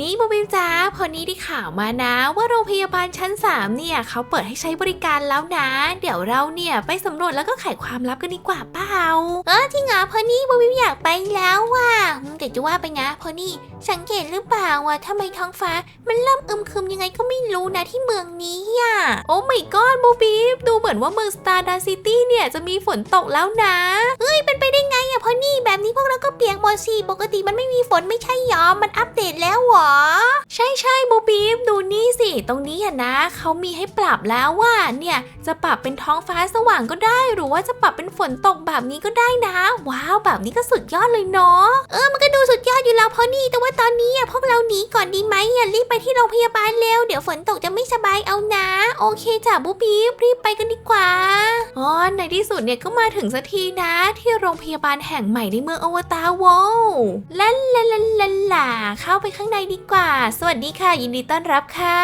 นี่บูบิวจ้าพอนี้ได้ข่าวมานะ ว่าโรงพยาบาลชั้น 3 เนี่ยเขาเปิดให้ใช้บริการแล้วนะ เดี๋ยวเราเนี่ยไปสำรวจแล้วก็ไขความลับกันดีกว่าเปล่าเออจริงเหรอพอนี่บูบิวอยากไปแล้วว่ะแต่จะว่าไปนะพอนี่สังเกตหรือเปล่าว่าทำไมท้องฟ้า มันเริ่มอึมครึมยังไงก็ไม่รู้นะที่เมืองนี้อะโอ้ไม่กอนบูบิวดูเหมือนว่าเมืองสตาร์ดาซิตี้เนี่ยจะมีฝนตกแล้วนะเฮ้ยเป็นไปได้ไงอะพอนี่แบบนี้พวกเราก็เปียกหมดสิปกติมันไม่มีฝนไม่ใช่หรอมมันอัปเดตแล้วหรอใช่ใช่บูบีฟดูนี่สิ ตรงนี้อะนะ เขามีให้ปรับแล้วว่าเนี่ยจะปรับเป็นท้องฟ้าสว่างก็ได้ หรือว่าจะปรับเป็นฝนตกแบบนี้ก็ได้นะ ว้าวแบบนี้ก็สุดยอดเลยเนาะเออมันก็ดูสุดยอดอยู่แล้วพอนี่แต่ว่าตอนนี้อะพวกเราหนีก่อนดีไหมอย่ารีบไปที่โรงพยาบาลเร็วเดี๋ยวฝนตกจะไม่สบายเอานะ โอเคจ้ะบูบีฟรีบไปกันดีกว่าอ๋อในที่สุดเนี่ยก็มาถึงสักทีนะที่โรงพยาบาลแห่งใหม่ในเมืองอวตารโวลาลาลาลาลาเข้าไปข้างในดีกว่า สวัสดีค่ะ ยินดีต้อนรับค่ะ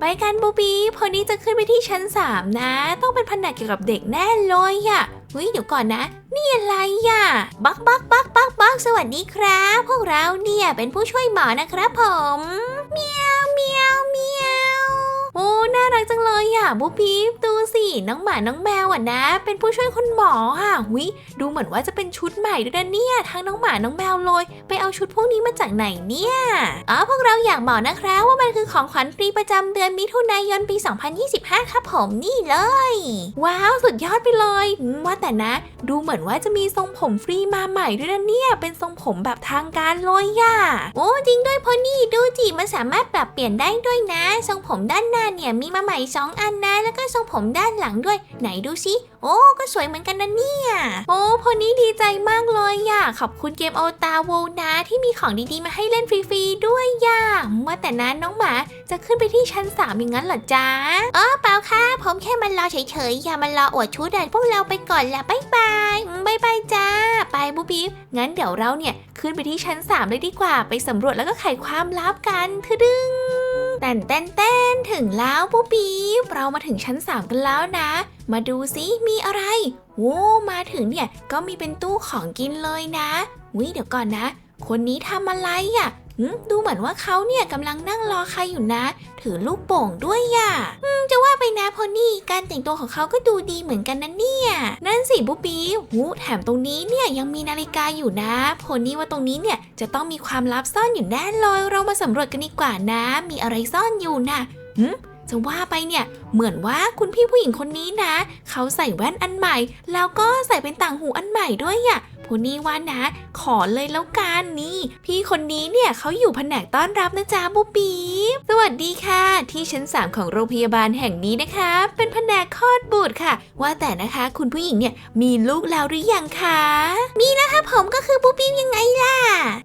ไปกันบูบีพอนี้จะขึ้นไปที่ชั้น 3 นะ ต้องเป็นแผนกเกี่ยวกับเด็กแน่เลยอะเฮ้ยเดี๋ยวก่อนนะ นี่อะไรอะบักบักบักบักบักสวัสดีครับ พวกเราเนี่ยเป็นผู้ช่วยหมอนะครับผมเมีย อ้น่ารักจังเลยอะบูบีดูสิน้องหมาน้องแมวอะนะ เป็นผู้ช่วยคุณหมออะวิดูเหมือนว่าจะเป็นชุดใหม่ด้วยนะเนี่ยทั้งน้องหมาน้องแมวเลย ไปเอาชุดพวกนี้มาจากไหนเนี่ยอ๋อพวกเราอยากบอกนะครับว่ามันคือของขวัญฟรีประจำเดือนมิถุนายนปี 2025 ครับผมนี่เลย ว้าวสุดยอดไปเลย ว่าแต่นะ ดูเหมือนว่าจะมีทรงผมฟรีมาใหม่ด้วยนะเนี่ยเป็นทรงผมแบบทางการเลยย่ะโอ้จริงด้วยพอนี่ดูจิมันสามารถปรับเปลี่ยนได้ด้วยนะ ทรงผมด้านหน้าเนี่ยมีมาใหม่2อันนะ แล้วก็ทรงผมด้านหลังด้วย ไหนดูสิ โอ้ ก็สวยเหมือนกันนะเนี่ย โอ้พอนี้ดีใจมากเลยย่ะ ขอบคุณเกมโอตาโวนะที่มีของดีๆมาให้เล่นฟรีๆด้วยย่ะว่าแต่นั้นน้องหมาจะขึ้นไปที่ชั้น3อย่างนั้นเหรอจ๊ะอ๋อเปล่าค่ะ ผมแค่มารอเฉยๆ อย่ามารออวดชุดอะพวกเราไปก่อนละบายบายบายบายจ้าไปบูบีฟงั้นเดี๋ยวเราเนี่ยขึ้นไปที่ชั้น3เลยดีกว่า ไปสำรวจแล้วก็ไขความลับกันทะดึง แต้นแต้นแต้นถึงแล้วบูบีเรามาถึงชั้น 3 กันแล้วนะ มาดูซิมีอะไรโอ้มาถึงเนี่ยก็มีเป็นตู้ของกินเลยนะวิเดี๋ยวก่อนนะ คนนี้ทำอะไรอะ่ะ ดูเหมือนว่าเขาเนี่ยกำลังนั่งรอใครอยู่นะ ถือลูกโป่งด้วยอะจะว่าไปนะพอนี่การแต่งตัวของเขาก็ดูดีเหมือนกันนะเนี่ยนั่นสิบุ๊บบี้หูแถมตรงนี้เนี่ยยังมีนาฬิกาอยู่นะพอนี่ว่าตรงนี้เนี่ยจะต้องมีความลับซ่อนอยู่แน่เลยเรามาสำรวจกันดีกว่านะ มีอะไรซ่อนอยู่นะหืมจะว่าไปเนี่ยเหมือนว่าคุณพี่ผู้หญิงคนนี้นะ เขาใส่แว่นอันใหม่ แล้วก็ใส่เป็นต่างหูอันใหม่ด้วยอะ่ะ พูนี่ว่านะ ขอเลยแล้วกันนี่ พี่คนนี้เนี่ยเขาอยู่แผนกต้อนรับนะจ๊ะบูบี สวัสดีค่ะ ที่ชั้น 3 ของโรงพยาบาลแห่งนี้นะคะ เป็นแผนกคลอดบุตรค่ะ ว่าแต่นะคะคุณผู้หญิงเนี่ยมีลูกแล้วหรือยังคะ มีแล้วค่ะผมก็คือบูบี้ยังไงล่ะ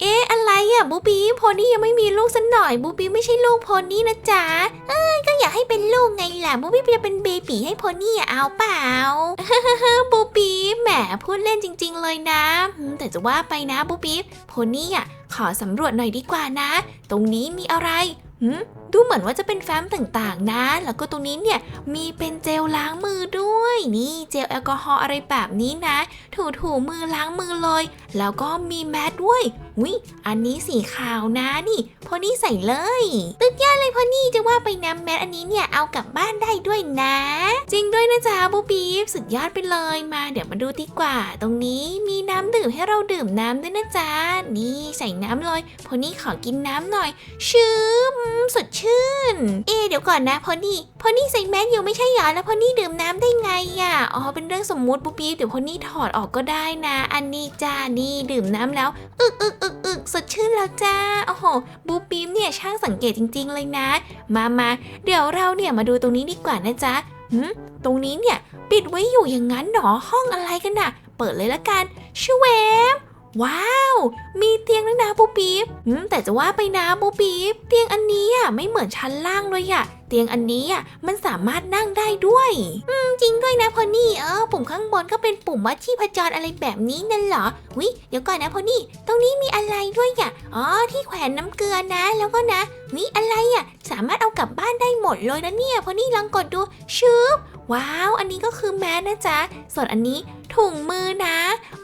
เอ๊ะอะไรอะ่ะบูบีโพนี่ยังไม่มีลูกสักหน่อยบูบี้ไม่ใช่ลูกโพนี่นะจ๊ะเอ้ก็อยากให้เป็นลูกไงล่ะบูบี้จะเป็นเบบีให้โพนี่อะเอาเปล่าบูบี้แหมพูดเล่นจริง ๆ เลยนะ แต่จะว่าไปนะบูบี้โพนี่อะขอสำรวจหน่อยดีกว่านะ ตรงนี้มีอะไร หืม ดูเหมือนว่าจะเป็นแฟ้มต่างๆนะ แล้วก็ตรงนี้เนี่ยมีเป็นเจลล้างมือด้วย นี่เจลแอลกอฮอล์อะไรแบบนี้นะ ถูถูๆมือล้างมือเลย แล้วก็มีแมสด้วยวิอันนี้สีขาวนะนี่โพนี่ใส่เลยตึกยอดเลยโพนี่จะว่าไปนำแมสอันนี้เนี่ยเอากลับบ้านได้ด้วยนะ จริงด้วยนะจ๊ะบูบีฟสุดยอดไปเลยมาเดี๋ยวมาดูดีกว่า ตรงนี้มีน้ำดื่มให้เราดื่มน้ำด้วยนะจ๊ะนี่ใส่น้ำเลยโพนี่ขอกินน้ำหน่อยชื่มสดชื่น เอะเดี๋ยวก่อนนะพอนี่พอนี่ใส่แมสอยู่ไม่ใช่หรอแล้วพอนี่ดื่มน้ำได้ไงอะอ๋อเป็นเรื่องสมมุติปุ๊บปี๊บเดี๋ยวพอนี่ถอดออกก็ได้นะ อันนี้จ้านี่ดื่มน้ำแล้วอึกอึกอึกอึกสดชื่นแล้วจ้าโอ้โหบูปี๊บเนี่ยช่างสังเกตจริง ๆ เลยนะ มามาเดี๋ยวเราเนี่ยมาดูตรงนี้ดีกว่านะจ๊ะหืมตรงนี้เนี่ย ปิดไว้อยู่อย่างนั้นหรอห้องอะไรกันน่ะ เปิดเลยละกันชเวม ว้าว มีเตียงด้วยนะปูปี๊บอืมแต่จะว่าไปนะปูปี๊บเตียงอันนี้อะไม่เหมือนชั้นล่างเลยอะ เตียงอันนี้อะมันสามารถนั่งได้ด้วย อืมจริงด้วยนะพอนี่เออปุ่มข้างบนก็เป็นปุ่มวัดชีพจรอะไรแบบนี้นั่นเหรอวิเดี๋ยวก่อนนะพอนี่ตรงนี้มีอะไรด้วยอะอ๋อที่แขวนน้ำเกลือนะ แล้วก็นะวิอะไรอะ สามารถเอากลับบ้านได้หมดเลยนะเนี่ยพอนี่ลองกดดูชึบ ว้าว อันนี้ก็คือแมสนะจ๊ะ ส่วนอันนี้ถุงมือนะ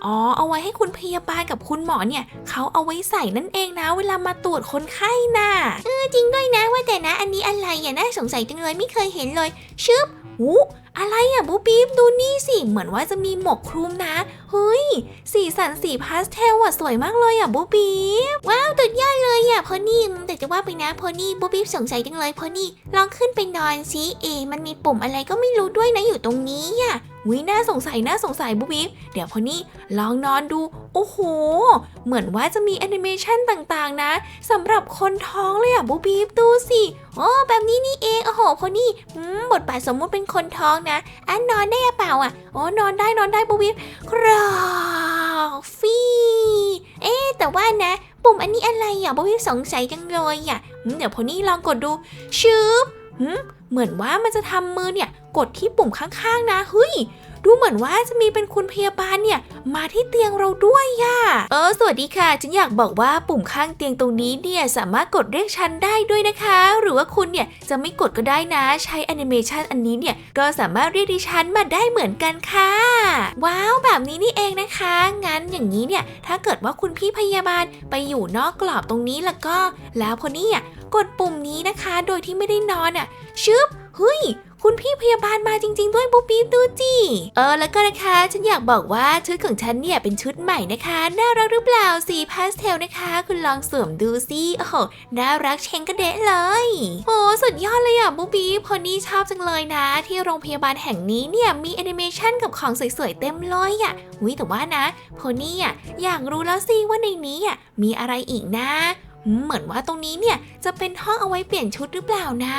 อ๋อ เอาไว้ให้คุณพยาบาลกับคุณหมอเนี่ยเขาเอาไว้ใส่นั่นเองนะ เวลามาตรวจคนไข้น่ะ เออจริงด้วยนะว่าแต่นะ อันนี้อะไรอย่าน่าสงสัยจังเลยไม่เคยเห็นเลย ชึบอู้อะไรอะบูบีบดูนี่สิ เหมือนว่าจะมีหมวกคลุมนะ เฮ้ย สีสันสีพาสเทลอะสวยมากเลยอะบูบีบว้าวตุดยอดเลยอะพอนี่แต่จะว่าไปนะพอนี่บูบีบสงสัยจังเลยพอนี่ลองขึ้นไปนอนสิเอ มันมีปุ่มอะไรก็ไม่รู้ด้วยนะอยู่ตรงนี้อะวิน่าสงสัยน่าสงสัยบูบีบเดี๋ยวพอนี่ลองนอนดู โอ้โห เหมือนว่าจะมีแอนิเมชันต่างๆ นะสำหรับคนท้องเลยอะบูบีบดูสิโอ้แบบนี้นี่เองโอ้โหพอนี่อืมบทบาทสมมุติเป็นคนท้องนะอันนอนได้เปล่าอะโอ้นอนได้นอนได้บูบีบครัอกฟีเอ๊ะแต่ว่านะ ปุ่มอันนี้อะไรอะบวิสงสัยจังเลยอะเดี๋ยวพอนี่ลองกดดูชึบหืมเหมือนว่ามันจะทำมือเนี่ย กดที่ปุ่มข้างๆนะเฮ้ย ดูเหมือนว่าจะมีเป็นคุณพยาบาลเนี่ยมาที่เตียงเราด้วยย่ะเออสวัสดีค่ะ ฉันอยากบอกว่าปุ่มข้างเตียงตรงนี้เนี่ยสามารถกดเรียกฉันได้ด้วยนะคะ หรือว่าคุณเนี่ยจะไม่กดก็ได้นะใช้แอนิเมชันอันนี้เนี่ยก็สามารถเรียกดิฉันมาได้เหมือนกันค่ะ ว้าวแบบนี้นี่เองนะคะ งั้นอย่างนี้เนี่ยถ้าเกิดว่าคุณพี่พยาบาลไปอยู่นอกกรอบตรงนี้แล้วก็ แล้วพอนี่กดปุ่มนี้นะคะ โดยที่ไม่ได้นอนอะชึบเฮ้ย คุณพี่พยาบาลมาจริง ๆ ด้วยปุ๊บปิ๊บดูจิเออแล้วก็นะคะ ฉันอยากบอกว่าชุดของฉันเนี่ยเป็นชุดใหม่นะคะ น่ารักหรือเปล่าสีพาสเทลนะคะ คุณลองสวมดูสิโอ้โหน่ารักเชงกระเดะเลยโอ้สุดยอดเลยอะปุ๊บปิ๊บพอนี่ชอบจังเลยนะ ที่โรงพยาบาลแห่งนี้เนี่ยมีแอนิเมชันกับของสวยๆเต็มเลยอะอุ้ยแต่ว่านะพอนี่อะอยากรู้แล้วสิว่าในนี้อะมีอะไรอีกนะ เหมือนว่าตรงนี้เนี่ยจะเป็นห้องเอาไว้เปลี่ยนชุดหรือเปล่านะ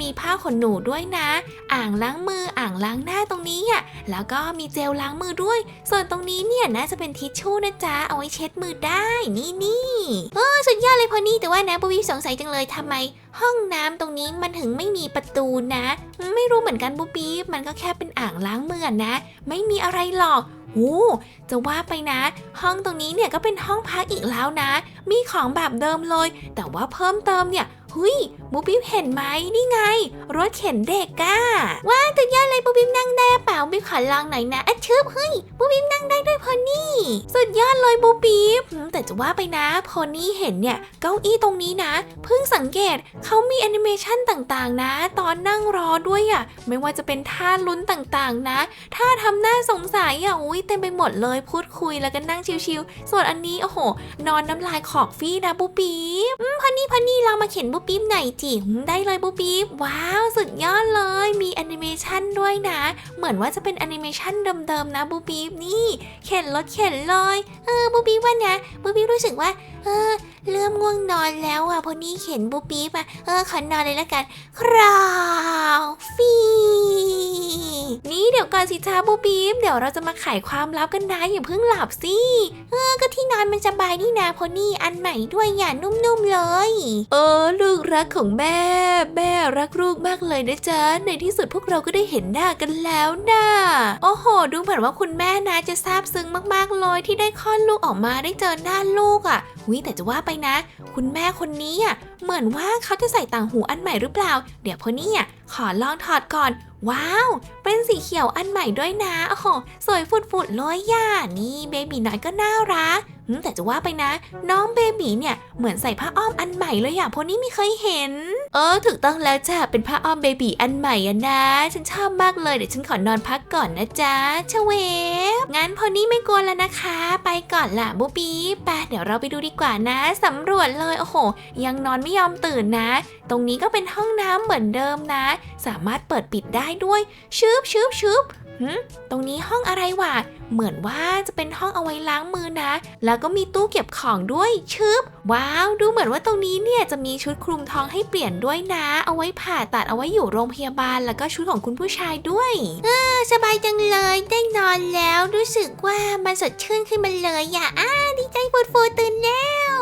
มีผ้าขนหนูด้วยนะ อ่างล้างมืออ่างล้างหน้าตรงนี้อะแล้วก็มีเจลล้างมือด้วย ส่วนตรงนี้เนี่ยน่าจะเป็นทิชชู่นะจ๊ะเอาไว้เช็ดมือได้นี่นี่เออสุดยอดเลยพอนี่แต่ว่านะปวีสงสัยจังเลยทำไม ห้องน้ำตรงนี้มันถึงไม่มีประตูนะ ไม่รู้เหมือนกันบูบีมันก็แค่เป็นอ่างล้างมือนะ ไม่มีอะไรหรอก โอ้จะว่าไปนะ ห้องตรงนี้เนี่ยก็เป็นห้องพักอีกแล้วนะ มีของแบบเดิมเลย แต่ว่าเพิ่มเติมเนี่ย หุยบูบิบเห็นไหมนี่ไง รถเข็นเด็กอะว้าตัวยอดเลยบูบิบนั่งได้เปล่าบูบิบขอลองหน่อยนะอะชึบเฮ้ยบูบิบนั่งได้ด้วยพอนี่สุดยอดเลยบูบิมแต่จะว่าไปนะพอนี่เห็นเนี่ยเก้าอี้ตรงนี้นะเพิ่งสังเกตเขามีแอนิเมชันต่างๆ นะ ตอนนั่งรอด้วยอะไม่ว่าจะเป็นท่าลุ้นต่างๆ นะถ้าทำหน้าสงสัยอะอุ้ยเต็มไปหมดเลยพูดคุยแล้วก็นั่งชิวๆส่วนอันนี้โอ้โห นอนน้ำลายขอกฟี่นะบูปีบอืมพันนี่พันนี่เรามาเขียนบูปีบหน่อยจิได้เลยบูปีบว้าว สุดยอดเลย มีแอนิเมชันด้วยนะเหมือนว่าจะเป็นแอนิเมชันเดิมๆนะบูปีบนี่ เข็นรถเข็นเลยเออบูปีว่านะบูปีรู้สึกว่า เออ เริ่มง่วงนอนแล้วอะพอนี่เข็นบูปีบอะเออขอนอนเลยละกัน คราวฟีนี่เดี๋ยวก่อนสิจ้าบูบีมเดี๋ยวเราจะมาไขความลับกันนะอย่าเพิ่งหลับสิเออก็ที่นอนมันสบายนี่นะพอนี่อันใหม่ด้วยอย่านุ่มๆเลย เออ ลูกรักของแม่ แม่รักลูกมากเลยนะจ๊ะในที่สุดพวกเราก็ได้เห็นหน้ากันแล้วนะโอ้โห ดูเหมือนว่าคุณแม่นะจะซาบซึ้งมากๆเลยที่ได้คลอดลูกออกมาได้เจอหน้าลูกอะ่ะ วิแต่จะว่าไปนะ คุณแม่คนนี้อะเหมือนว่าเขาจะใส่ต่างหูอันใหม่หรือเปล่า เดี๋ยวพอนี่อะขอลองถอดก่อน ว้าว เป็นสีเขียวอันใหม่ด้วยนะโอ้โหสวยฟุดๆเลยย่านี่เบบีน้อยก็น่ารักแต่จะว่าไปนะ น้องเบบีเนี่ยเหมือนใส่ผ้าอ้อมอันใหม่เลยอะพอนี่ไม่เคยเห็น เออถูกต้องแล้วจ้ะเป็นผ้าอ้อมเบบีอันใหม่อะนะ ฉันชอบมากเลยเดี๋ยวฉันขอนอนพักก่อนนะจ๊ะชเวฟงั้นพอนี่ไม่กลัวแล้วนะคะ ไปก่อนละบูบีไปเดี๋ยวเราไปดูดีกว่านะสำรวจเลยโอ้โห ยังนอนไม่ยอมตื่นนะ ตรงนี้ก็เป็นห้องน้ำเหมือนเดิมนะ สามารถเปิดปิดได้ด้วยชืบชืบชืบ หืมตรงนี้ห้องอะไรวะ เหมือนว่าจะเป็นห้องเอาไว้ล้างมือนะ แล้วก็มีตู้เก็บของด้วยชืบว้าว ดูเหมือนว่าตรงนี้เนี่ยจะมีชุดคลุมท้องให้เปลี่ยนด้วยนะ เอาไว้ผ่าตัดเอาไว้อยู่โรงพยาบาล แล้วก็ชุดของคุณผู้ชายด้วย เออ สบายจังเลย ได้นอนแล้ว รู้สึกว่ามันสดชื่นขึ้นมาเลยอย่าอ้าดีใจฟูดฟูตื่นแล้ว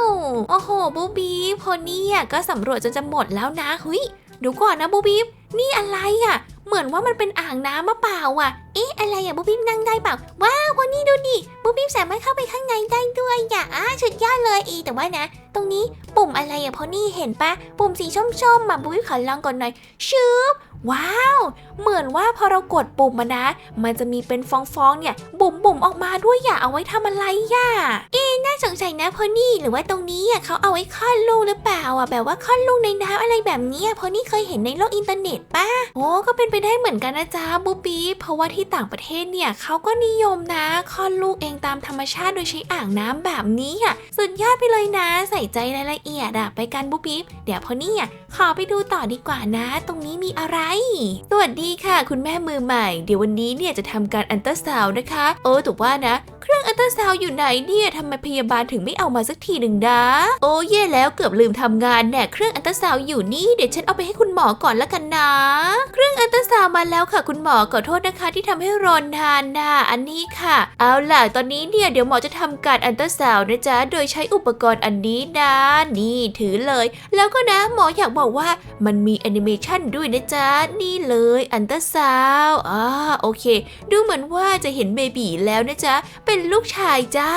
โอ้โห บูบีพอนี่อะก็สำรวจจนจะหมดแล้วนะเฮ้ยดี๋ยวก่อนนะบูบีนี่อะไรอะ่ะ เหมือนว่ามันเป็นอ่างน้ำมะเปล่าอะ เอ๊ะอะไรอะบูบี้นั่งได้เปล่า ว้าวคนนี้ดูดิบูบี้สามารถเข้าไปข้างในได้ด้วยอะอ้าสุดยอดเลยอีแต่ว่านะ ตรงนี้ปุ่มอะไรอะพอนี่เห็นปะปุ่มสีส้มๆมาบูบี้ขอลองก่อนหน่อยชืบว้าว เหมือนว่าพอเรากดปุ่มมานะ มันจะมีเป็นฟองๆเนี่ย บุ๋มบุ๋มออกมาด้วยอย่าเอาไว้ทำอะไรย่าเอ๊น่าสงสัยนะพอนี่หรือว่าตรงนี้อะเขาเอาไว้คลอดลูกหรือเปล่าอะแบบว่าคลอดลูกในน้ำอะไรแบบนี้อะพอนี่เคยเห็นในโลกอินเทอร์เน็ตปะโอ้ก็เป็นไปได้เหมือนกันนะจ๊ะบูปีเพราะว่าที่ต่างประเทศเนี่ยเขาก็นิยมนะคลอดลูกเองตามธรรมชาติโดยใช้อ่างน้ำแบบนี้อะสุดยอดไปเลยนะ ใส่ใจรายละเอียดอะไปกันบูปีเดี๋ยวพอนี่อะขอไปดูต่อดีกว่านะ ตรงนี้มีอะไร สวัสดีค่ะ คุณแม่มือใหม่ เดี๋ยววันนี้เนี่ยจะทำการอันเตอร์ซาวน์นะคะ เออแต่ว่านะ เครื่องอันเตร์ซาวน์อยู่ไหนเนี่ยทำไมพยาบาลถึงไม่เอามาสักทีหนึ่งนะ โอ้เย่แล้วเกือบลืมทำงานแน่เครื่องอันเตร์ซาวน์อยู่นี่เดี๋ยวฉันเอาไปให้คุณหมอก่อนละกันนะ เครื่องอันเตร์ซาวน์มาแล้วค่ะ คุณหมอขอโทษนะคะ ที่ทำให้รอนนานนะอันนี้ค่ะ เอาล่ะตอนนี้เนี่ยเดี๋ยวหมอจะทำการอันเตร์ซาวน์นะจ๊ะโดยใช้อุปกรณ์อันนี้นะนี่ถือเลย แล้วก็นะหมออยากบอกว่ามันมีแอนิเมชันด้วยนะจ๊ะนี่เลยอันเตร์ซาวน์อ่า โอเค ดูเหมือนว่าจะเห็นเบบีแล้วนะจ๊ะ เป็นลูกชายจ้า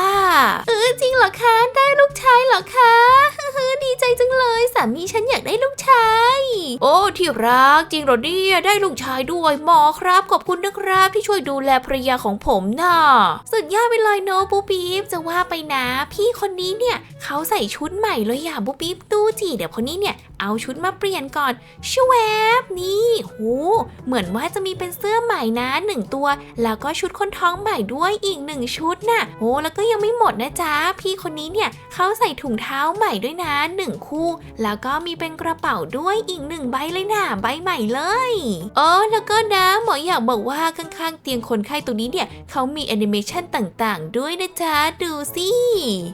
เออจริงเหรอคะ ได้ลูกชายเหรอคะ ฮ้อดีใจจังเลยสามีฉันอยากได้ลูกชาย โอ้ที่รักจริงเหรอเนี่ยได้ลูกชายด้วยหมอครับ ขอบคุณนะครับที่ช่วยดูแลภรรยาของผมน่ะสุดยอดไปเลยเนอะปุ๊บปิ๊บจะว่าไปนะ พี่คนนี้เนี่ยเขาใส่ชุดใหม่เลยอย่าปุ๊บปิ๊บดูจีเดี๋ยวคนนี้เนี่ยเอาชุดมาเปลี่ยนก่อนชวบนี่โหเหมือนว่าจะมีเป็นเสื้อใหม่นะหนึ่งตัว แล้วก็ชุดคนท้องใหม่ด้วยอีกหนึ่งชุดน่ะโอ้แล้วก็ยังไม่หมดนะจ๊ะพี่คนนี้เนี่ยเขาใส่ถุงเท้าใหม่ด้วยนะหนึ่งคู่ แล้วก็มีเป็นกระเป๋าด้วยอีกหนึ่งใบเลยนะใบใหม่เลยเออแล้วก็นะหมออยากบอกว่าข้างๆ เตียงคนไข้ตรงนี้เนี่ยเขามีแอนิเมชันต่างๆ ด้วยนะจ๊ะดูสิ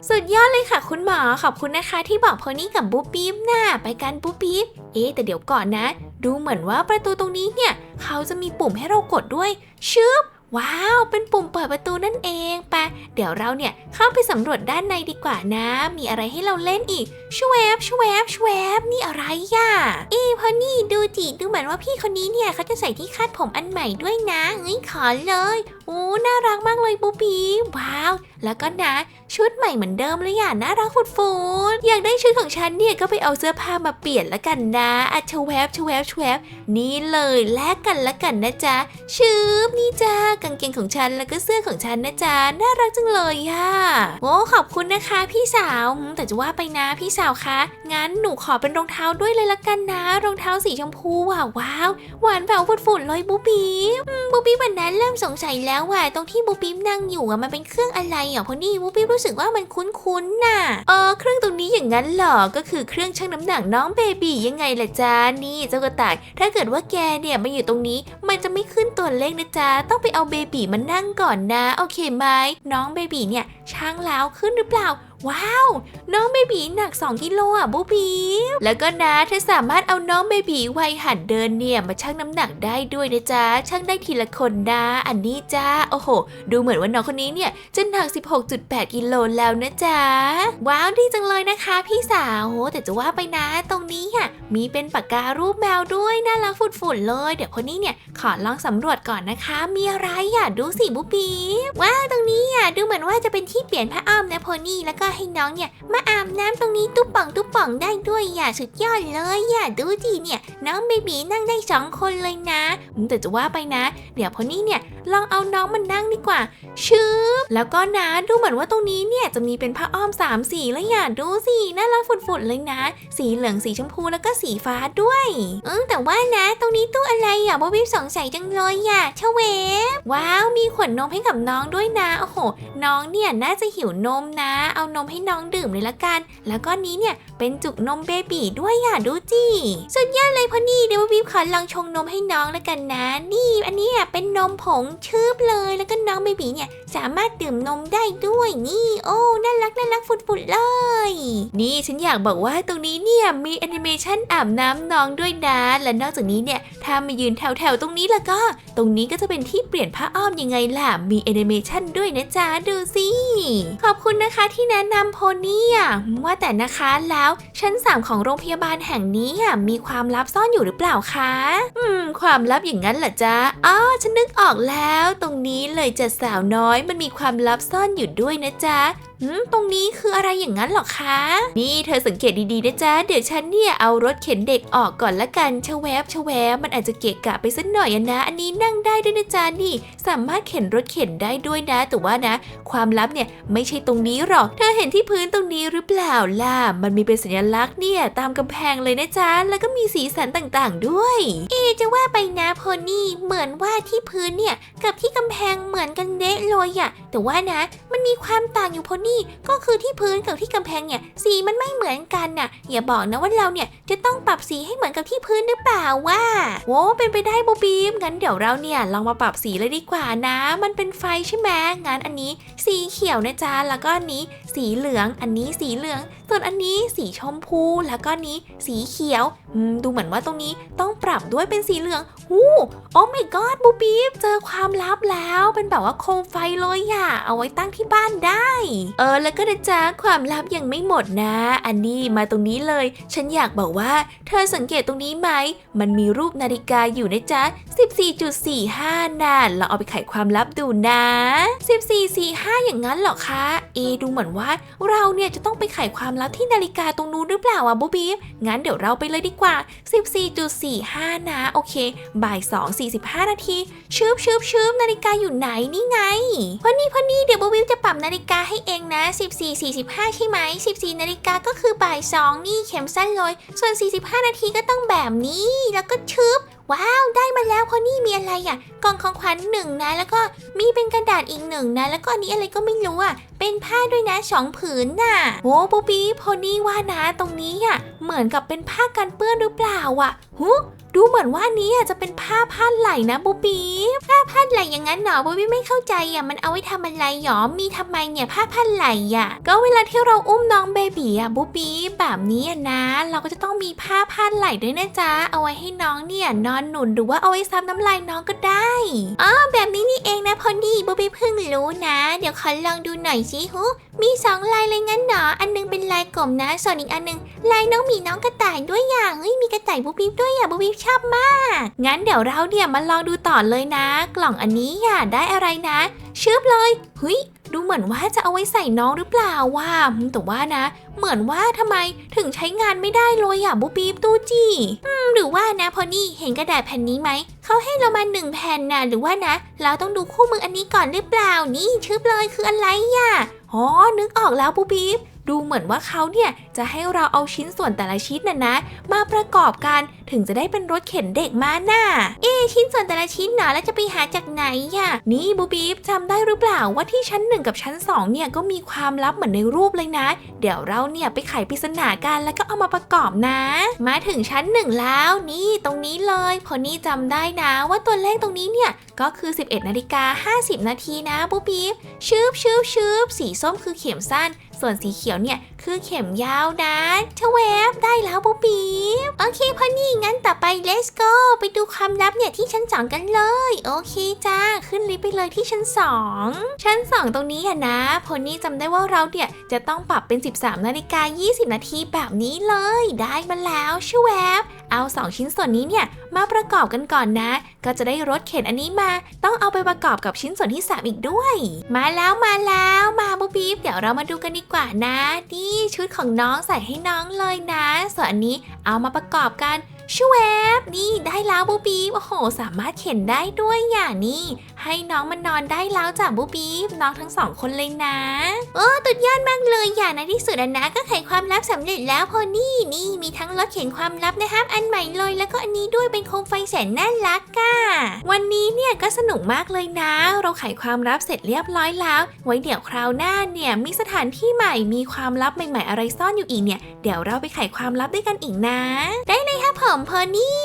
สุดยอดเลยค่ะ คุณหมอขอบคุณนะคะ ที่บอกพอนี่กับบุ๊บปิ๊บน่ะไปกันบุ๊บปิ๊บเอ๊แต่เดี๋ยวก่อนนะ ดูเหมือนว่าประตูตรงนี้เนี่ย เขาจะมีปุ่มให้เรากดด้วยชึบ ว้าว เป็นปุ่มเปิดประตูนั่นเองไปะเดี๋ยวเราเนี่ยเข้าไปสำรวจด้านในดีกว่านะ มีอะไรให้เราเล่นอีกชวบชวบชวบนี่อะไรย่ะเอ้พอนี่ดูจิดูเหมือนว่าพี่คนนี้เนี่ยเขาจะใส่ที่คาดผมอันใหม่ด้วยนะเฮ้ยขอเลยโอ้น่ารักมากเลยบูบีว้าว แล้วก็นะ ชุดใหม่เหมือนเดิมเลยอะน่ารักฟุดฟูดอยากได้ชุดของฉันเนี่ยก็ไปเอาเสื้อผ้ามาเปลี่ยนละกันนะอะชวบชวบชวบนี่เลยแลกกันละกันนะจ๊ะชืบนี่จ้ากางเกงของฉันแล้วก็เสื้อของฉันนะจ๊ะน่ารักจังเลยค่ะโอ้ขอบคุณนะคะ พี่สาวแต่จะว่าไปนะพี่สาวคะงั้นหนูขอเป็นรองเท้าด้วยเลยละกันนะ รองเท้าสีชมพูว่ะว้าว หวานแหววฝุ่นๆเลยบูบีอืมบูบีวันนั้นเริ่มสงสัยแล้วว่าตรงที่บูบีนั่งอยู่อะมันเป็นเครื่องอะไรอะเพราะนี่บูบีรู้สึกว่ามันคุ้นๆน่ะเออเครื่องตรงนี้อย่างนั้นเหรอก็คือเครื่องชั่งน้ำหนักน้องเบบียังไงล่ะจ๊ะนี่เจ้ากระต่ายถ้าเกิดว่าแกเนี่ยมาอยู่ตรงนี้ มันจะไม่ขึ้นตัวเลขนะจ๊ะต้องไปเอาเบบีมานั่งก่อนนะ โอเคไหมน้องเบบีเนี่ยช่างแล้วขึ้นหรือเปล่า ว้าว น้องเบบีหนัก 2 กิโลอะบูบีแล้วก็นะเธอสามารถเอาน้องเบบีวัยหัดเดินเนี่ยมาชั่งน้ำหนักได้ด้วยนะจ๊ะชั่งได้ทีละคนนะอันนี้จ้าโอ้โห ดูเหมือนว่าน้องคนนี้เนี่ยจะหนัก 16.8 กิโลแล้วนะจ๊ะว้าวดีจังเลยนะคะ พี่สาวโหแต่จะว่าไปนะตรงนี้ มีเป็นปากการูปแมวด้วยน่ารักฝุดๆเลย เดี๋ยวคนนี้เนี่ยขอลองสำรวจก่อนนะคะ มีอะไรอะดูสิบูบีว้าวตรงนี้อะดูเหมือนว่าจะเป็นที่เปลี่ยนผ้าอ้อมนะโพนี่แล้วก็ให้น้องเนี่ยมาอาบน้ำตรงนี้ตุ๊บป่องตุ๊บป่องได้ด้วยอย่าสุดยอดเลยอย่าดูดิเนี่ย น้องเบบีนั่งได้สองคนเลยนะอืมแต่จะว่าไปนะ เดี๋ยวโพนี่เนี่ยลองเอาน้องมันนั่งดีกว่าชืบแล้วก็นะดูเหมือนว่าตรงนี้เนี่ยจะมีเป็นผ้าอ้อมสามสีแล้วอย่าดูสิน่ารักฝุดๆเลยนะ สีเหลืองสีชมพูแล้วก็สีฟ้าด้วยเออแต่ว่านะ ตรงนี้ตู้อะไรอะบ๊อบบี้สงสัยจังเลยอะเชเวฟว้าวมีขวดนมให้กับน้องด้วยนะโอ้โห น้องเนี่ยน่าจะหิวนมนะ เอานมให้น้องดื่มเลยละกัน แล้วก็นี้เนี่ยเป็นจุกนมเบบีด้วยอะดูจิสุดยอดเลยพอนี่เดี๋ยวบ๊อบบี้ขอลองชงนมให้น้องแล้วกันนะนี่ อันนี้อะเป็นนมผงชืบเลย แล้วก็น้องเบบีเนี่ยสามารถดื่มนมได้ด้วยนี่โอ้น่ารักน่ารักฟุดๆเลย นี่ฉันอยากบอกว่าตรงนี้เนี่ยมีแอนิเมชันอาบน้ำน้องด้วยนะ และนอกจากนี้เนี่ย ถ้ามายืนแถวๆ ตรงนี้แล้วก็ ตรงนี้ก็จะเป็นที่เปลี่ยนผ้าอ้อมยังไงล่ะ มีแอนิเมชันด้วยนะจ๊ะ ดูสิ ขอบคุณนะคะที่แนะนำโพนี่อะว่าแต่นะคะแล้วชั้น 3 ของโรงพยาบาลแห่งนี้อะมีความลับซ่อนอยู่หรือเปล่าคะ อืม ความลับอย่างนั้นเหรอจ๊ะ อ๋อ ฉันนึกออกแล้ว ตรงนี้เลยจะสาวน้อยมันมีความลับซ่อนอยู่ด้วยนะจ๊ะ อืมตรงนี้คืออะไรอย่างนั้นหรอคะ นี่เธอสังเกตดีๆนะจ๊ะ เดี๋ยวฉันเนี่ยเอารถเข็นเด็กออกก่อนละกันชแวบชแวบมันอาจจะเกะกะไปสักหน่อยนะ อันนี้นั่งได้ด้วยนะจ๊ะนี่ สามารถเข็นรถเข็นได้ด้วยนะ แต่ว่านะ ความลับเนี่ยไม่ใช่ตรงนี้หรอก เธอเห็นที่พื้นตรงนี้หรือเปล่าล่ะ มันมีเป็นสัญลักษณ์เนี่ยตามกำแพงเลยนะจ๊ะ แล้วก็มีสีสันต่างๆ ด้วย เอจะว่าไปนะ พนี่เหมือนว่าที่พื้นเนี่ยกับที่กำแพงเหมือนกันเดะเลยอะแต่ว่านะ มันมีความต่างอยู่พนี่ก็คือที่พื้นกับที่กำแพงเนี่ยสีมันไม่เหมือนกันน่ะอย่าบอกนะว่าเราเนี่ยจะต้องปรับสีให้เหมือนกับที่พื้นหรือเปล่าว่าโว้เป็นไปได้บูบีมงั้นเดี๋ยวเราเนี่ยลองมาปรับสีเลยดีกว่านะ มันเป็นไฟใช่ไหมงั้นอันนี้สีเขียวนะจ๊ะแล้วก็อันนี้ สีเหลือง อันนี้สีเหลือง ส่วนอันนี้สีชมพู แล้วก็นี้สีเขียวดูเหมือนว่าตรงนี้ต้องปรับด้วยเป็นสีเหลืองหูโอ้ my god บูบีมเจอความลับแล้วเป็นแบบว่าโคมไฟเลยอะเอาไว้ตั้งที่บ้านได้ เออ แล้วก็นะจ๊ะความลับยังไม่หมดนะ อันนี้มาตรงนี้เลย ฉันอยากบอกว่า เธอสังเกตตรงนี้ไหม มันมีรูปนาฬิกาอยู่นะจ๊ะ 14.45น่ะเราเอาไปไขความลับดูนะ 1445 อย่างนั้นเหรอคะ เอ ดูเหมือนว่าเราเนี่ยจะต้องไปไขความลับที่นาฬิกาตรงนู้นหรือเปล่าอะบูบีงั้นเดี๋ยวเราไปเลยดีกว่า 14.45 นะโอเคบ่าย 2.45 นาทีชืบชืบชืบนาฬิกาอยู่ไหนนี่ไงพอนี่พอนี่เดี๋ยวบูบิวจะปรับนาฬิกาให้เองนะ 14.45 ใช่ไหม 14 นาฬิกาก็คือบ่าย 2 นี่เข็มสั้นเลย ส่วน 45 นาทีก็ต้องแบบนี้แล้วก็ชืบว้าวได้มาแล้วพอนี่มีอะไรอะ กล่องของขวัญหนึ่งนะ แล้วก็มีเป็นกระดาษอีกหนึ่งนะ แล้วก็อันนี้อะไรก็ไม่รู้อะ เป็นผ้าด้วยนะสองผืนน่ะโอ้บูบี้พอนี่ว่านะตรงนี้อะ เหมือนกับเป็นผ้ากันเปื้อนหรือเปล่าอะหู ดูเหมือนว่านี้อะจะเป็นผ้าพันไหล่นะบูบีผ้าพันไหล่อย่างนั้นเหรอบูบี้ไม่เข้าใจอะมันเอาไว้ทำอะไรหรอมีทำไมเนี่ยผ้าพันไหล่อะก็เวลาที่เราอุ้มน้องเบบีอะบูบีแบบนี้นะ เราก็จะต้องมีผ้าพันไหล่ด้วยนะจ๊ะเอาไว้ให้น้องเนี่ยนอนหนุนหรือว่าเอาไว้ซับน้ำลายน้องก็ได้อ๋อแบบนี้นี่เองนะพอนี่ รู้นะ เดี๋ยวขอลองดูหน่อยสิฮูมีสองลายเลยงั้นเหรออันนึงเป็นลายกลมนะ ส่วนอีกอันนึงลายน้องหมีน้องกระต่ายด้วยอย่างเฮ้ยมีกระต่ายบูบีด้วยอะบูบีชอบมาก งั้นเดี๋ยวเราเนี่ยมาลองดูต่อเลยนะ กล่องอันนี้อะได้อะไรนะชืบเลยเฮ้ยดูเหมือนว่าจะเอาไว้ใส่น้องหรือเปล่าว่าแต่ว่านะ เหมือนว่าทำไมถึงใช้งานไม่ได้เลยอะบูบีบตู้จี้อืมหรือว่านะพอนี่เห็นกระดาษแผ่นนี้ไหม เขาให้เรามาหนึ่งแผ่นนะหรือว่านะ เราต้องดูคู่มืออันนี้ก่อนหรือเปล่านี่ชืบเลยคืออะไรอะอ๋อนึกออกแล้วปูบีบ ดูเหมือนว่าเขาเนี่ยจะให้เราเอาชิ้นส่วนแต่ละชิ้นน่ะนะ มาประกอบกันถึงจะได้เป็นรถเข็นเด็กมาน่ะ เอะชิ้นส่วนแต่ละชิ้นเนาะแล้วจะไปหาจากไหนอะนี่บูบีฟจำได้หรือเปล่าว่าที่ชั้นหนึ่งกับชั้นสองเนี่ยก็มีความลับเหมือนในรูปเลยนะ เดี๋ยวเราเนี่ยไปไขปริศนากันแล้วก็เอามาประกอบนะ มาถึงชั้นหนึ่งแล้วนี่ตรงนี้เลยพอนี่จำได้นะว่าตัวเลขตรงนี้เนี่ยก็คือ 11นาฬิกา50 นาทีนะบูบีฟชืบชืบชืบสีส้มคือเข็มสั้น ส่วนสีเขียวเนี่ย คือเข็มยาวนะชะแวบได้แล้วบูบีฟโอเคพอนี่งั้นต่อไป let's go ไปดูความลับเนี่ยที่ชั้นสองกันเลย โอเคจ้า ขึ้นลิฟต์ไปเลยที่ชั้นสองชั้นสองตรงนี้อะนะพอนี่จำได้ว่าเราเนี่ยจะต้องปรับเป็น 13นาฬิกา20 นาทีแบบนี้เลย ได้มาแล้วชะแวบเอา 2 ชิ้นส่วนนี้เนี่ยมาประกอบกันก่อนนะ ก็จะได้รถเข็นอันนี้มา ต้องเอาไปประกอบกับชิ้นส่วนที่ 3 อีกด้วย มาแล้วมาแล้วมาบูบีบเดี๋ยวเรามาดูกันดีกว่านะนี่ชุดของน้องใส่ให้น้องเลยนะ ส่วนอันนี้เอามาประกอบกัน ชวบนี่ได้แล้วบูบีโอ้โห สามารถเข็นได้ด้วยอย่างนี้ให้น้องมันนอนได้แล้วจ้ะบูบีน้องทั้งสองคนเลยนะโอ้ตุดยอดมากเลยอย่างในที่สุดนะก็ไขความลับสำเร็จแล้วพอนี่นี่มีทั้งรถเข็นความลับนะครับอันใหม่เลย แล้วก็อันนี้ด้วยเป็นโคมไฟแสนน่ารักอะวันนี้เนี่ยก็สนุกมากเลยนะ เราไขความลับเสร็จเรียบร้อยแล้ว ไว้เดี๋ยวคราวหน้าเนี่ยมีสถานที่ใหม่มีความลับใหม่ๆอะไรซ่อนอยู่อีกเนี่ยเดี๋ยวเราไปไขความลับด้วยกันอีกนะ ได้เลยครับผมพอนี่